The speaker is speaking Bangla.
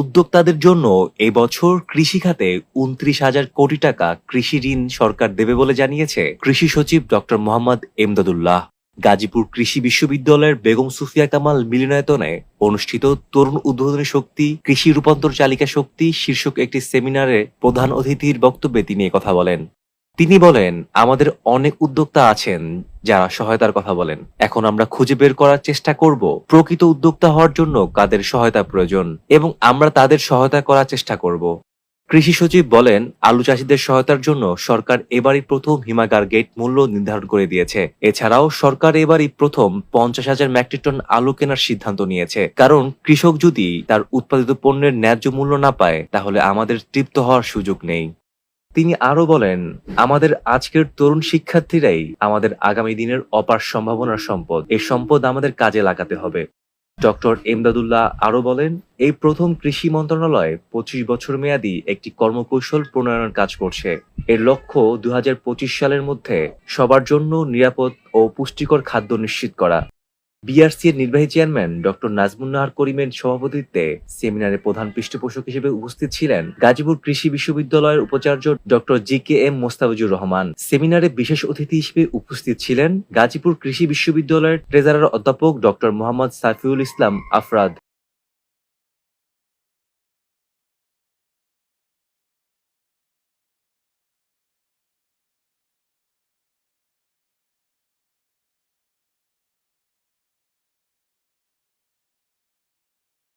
উদ্যোক্তাদের জন্য এবছর কৃষিখাতে কৃষি খাতে উনত্রিশ হাজার কোটি টাকা কৃষি ঋণ সরকার দেবে বলে জানিয়েছে কৃষি সচিব ডক্টর মোহাম্মদ এমদাদুল্লাহ। গাজীপুর কৃষি বিশ্ববিদ্যালয়ের বেগম সুফিয়া কামাল মিলনায়তনে অনুষ্ঠিত তরুণ উদ্বোধনী শক্তি, কৃষি রূপান্তর চালিকা শক্তি শীর্ষক একটি সেমিনারে প্রধান অতিথির বক্তব্যে তিনি কথা বলেন। তিনি বলেন, আমাদের অনেক উদ্যোক্তা আছেন যারা সহায়তার কথা বলেন। এখন আমরা খুঁজে বের করার চেষ্টা করব। প্রকৃত উদ্যোক্তা হওয়ার জন্য কাদের সহায়তা প্রয়োজন এবং আমরা তাদের সহায়তা করার চেষ্টা করব। কৃষি সচিব বলেন, আলু চাষিদের সহায়তার জন্য সরকার এবারই প্রথম হিমাগার গেট মূল্য নির্ধারণ করে দিয়েছে। এছাড়াও সরকার এবারই প্রথম পঞ্চাশ হাজার মেট্রিক টন আলু কেনার সিদ্ধান্ত নিয়েছে। কারণ কৃষক যদি তার উৎপাদিত পণ্যের ন্যায্য মূল্য না পায়, তাহলে আমাদের তৃপ্ত হওয়ার সুযোগ নেই। তিনি আরও বলেন, আমাদের আজকের তরুণ শিক্ষার্থীরাই আমাদের আগামী দিনের অপার সম্ভাবনার সম্পদ। এই সম্পদ আমাদের কাজে লাগাতে হবে। ডক্টর এমদাদুল্লাহ আরও বলেন, এই প্রথম কৃষি মন্ত্রণালয় পঁচিশ বছর মেয়াদী একটি কর্মকৌশল প্রণয়নের কাজ করছে। এর লক্ষ্য দু হাজার পঁচিশ সালের মধ্যে সবার জন্য নিরাপদ ও পুষ্টিকর খাদ্য নিশ্চিত করা। বিআরসি এর নির্বাহী চেয়ারম্যান ডক্টর নাজমুন নাহার করিমের সভাপতিত্বে সেমিনারে প্রধান পৃষ্ঠপোষক হিসেবে উপস্থিত ছিলেন গাজীপুর কৃষি বিশ্ববিদ্যালয়ের উপাচার্য doctor G K M Mostafizur Rahman. সেমিনারে বিশেষ অতিথি হিসেবে উপস্থিত ছিলেন গাজীপুর কৃষি বিশ্ববিদ্যালয়ের ট্রেজারার অধ্যাপক ডক্টর মোহাম্মদ সাফিউল ইসলাম আফরাদ।